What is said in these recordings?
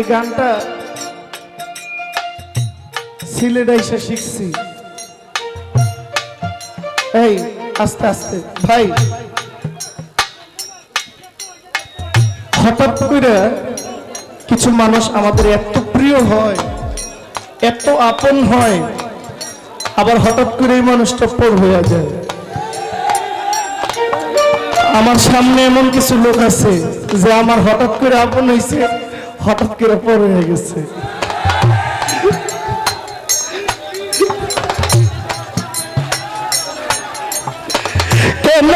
এই গানটা সিলেটে এসে শিখছি। এই, আস্তে আস্তে, ভাই। হঠাৎ করে কিছু মানুষ আমাদের এত প্রিয় হয়, এত আপন হয়, আবার হঠাৎ করে এই মানুষটা পর হয়ে যায়। আমার সামনে এমন কিছু লোক আছে যে আমার হঠাৎ করে আপন হয়েছে হঠাৎ করে পর হয়ে গেছে। কেন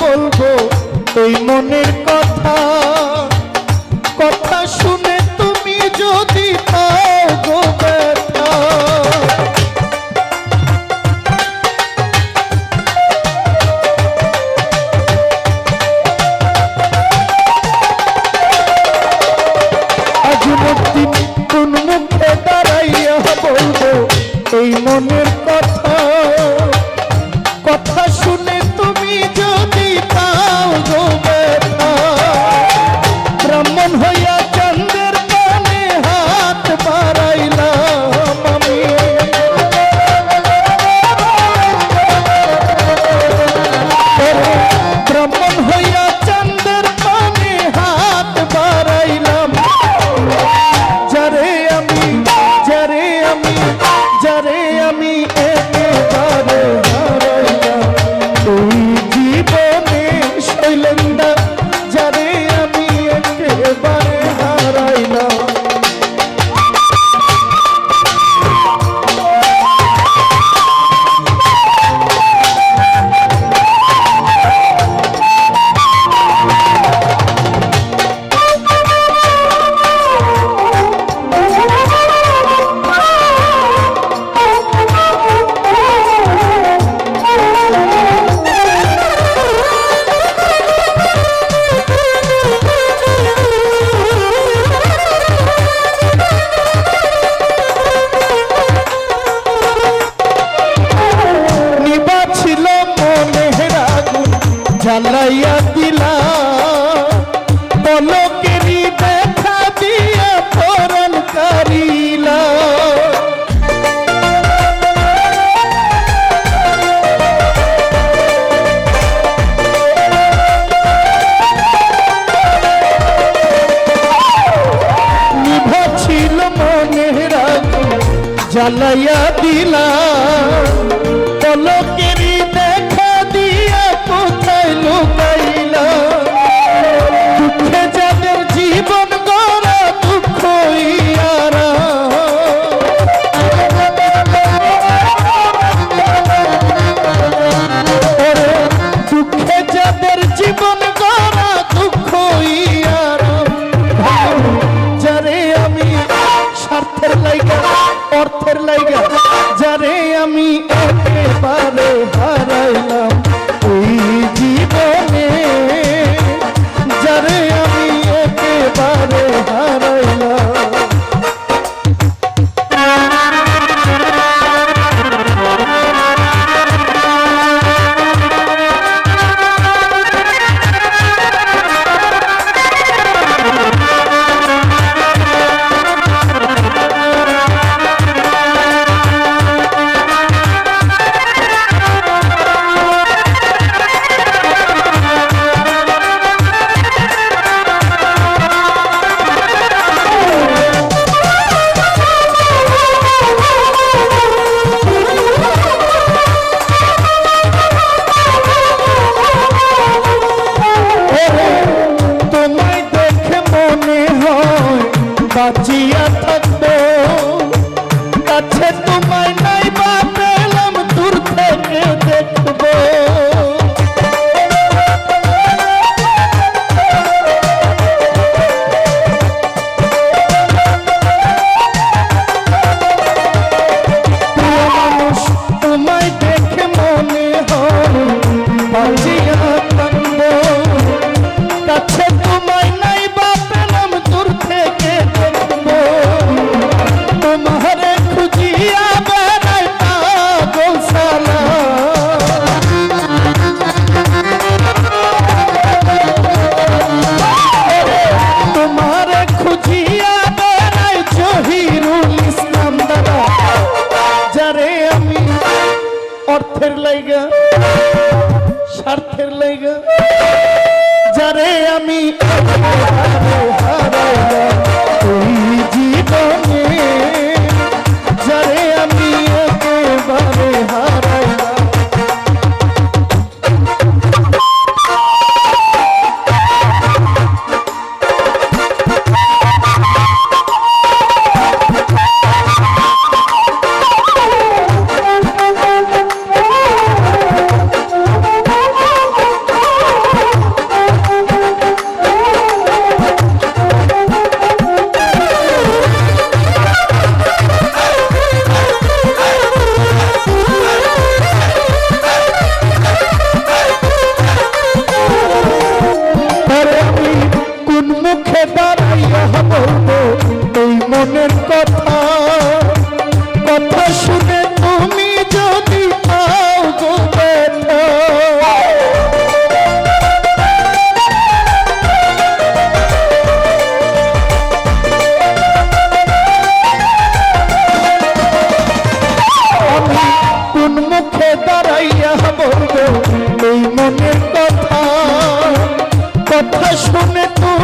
বলব এই মনের কথা। কথা শুনে তুমি যদি কোন মুখে দাঁড়াইয়া বলব মনের জ্বালাইয়া দিলা। লাইগা স্বার্থের লাইগা যারে আমি হারাইলাম জীবনে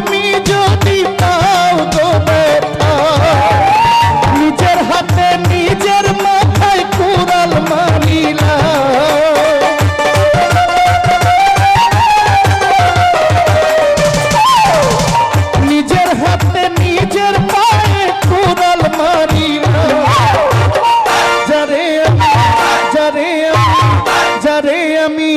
তুমি তাও গো নিজের হাতে নিজের মাথায় কুড়াল মারিলা নিজের হাতে নিজের পায়ে কুড়াল মারিলা যারে আমি যারে আমি যারে আমি